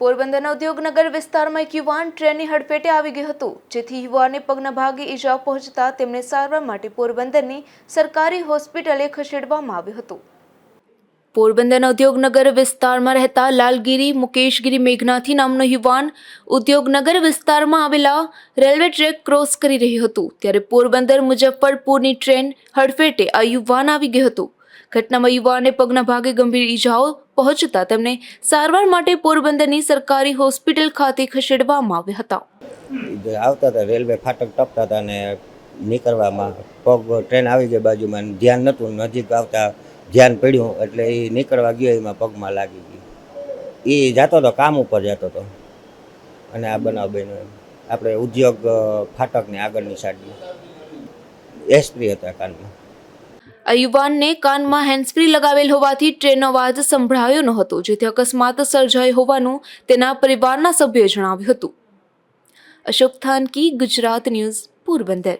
પોરબંદરના ઉદ્યોગનગર વિસ્તારમાં એક યુવાન ટ્રેનની હડફેટે આવી ગયું હતું. જેથી યુવાનને પગના ભાગે ઈજા પહોંચતા તેમને સારવાર માટે પોરબંદરની સરકારી હોસ્પિટલે ખસેડવામાં આવ્યું હતું. પોરબંદરના ઉદ્યોગનગર વિસ્તારમાં રહેતા લાલગીરી, મુકેશગીરી, મેઘનાથી નામનો યુવાન ઉદ્યોગનગર વિસ્તારમાં આવેલા રેલવે ટ્રેક ક્રોસ કરી રહ્યું હતું. ત્યારે પોરબંદર મુજફ્ફરપુરની ટ્રેન હડફેટે આ યુવાન આવી ગયું હતું. ઘટનામાં યુવાને પગના ભાગે ગંભીર ઈજાઓ પહોંચતા તેમને સારવાર માટે પોરબંદરની સરકારી હોસ્પિટલ ખાતે ખસેડવામાં આવ્યા હતા. આવતા હતા, રેલવે ફાટક ટપતા હતા અને નીકળવામાં પગ, ટ્રેન આવી ગઈ બાજુમાં ધ્યાન નહોતું, નજીક આવતા ધ્યાન પડ્યું એટલે એ નીકળવા ગયો, એમાં પગમાં લાગી ગઈ. એ જતો હતો કામ ઉપર જતો હતો અને આ બનાવ બન્યો આપણે ઉદ્યોગ ફાટકની આગળની સાઈડમાં. એસપી હતા કાનમાં યુવાનને કાનમાં હેન્ડસ્ફ્રી લગાવેલ હોવાથી ટ્રેનનો અવાજ સંભળાયો ન હતો, જેથી અકસ્માત સર્જાયો હોવાનું તેના પરિવારના સભ્યોએ જણાવ્યું હતું. અશોક થાનકી, ગુજરાત ન્યૂઝ, પોરબંદર.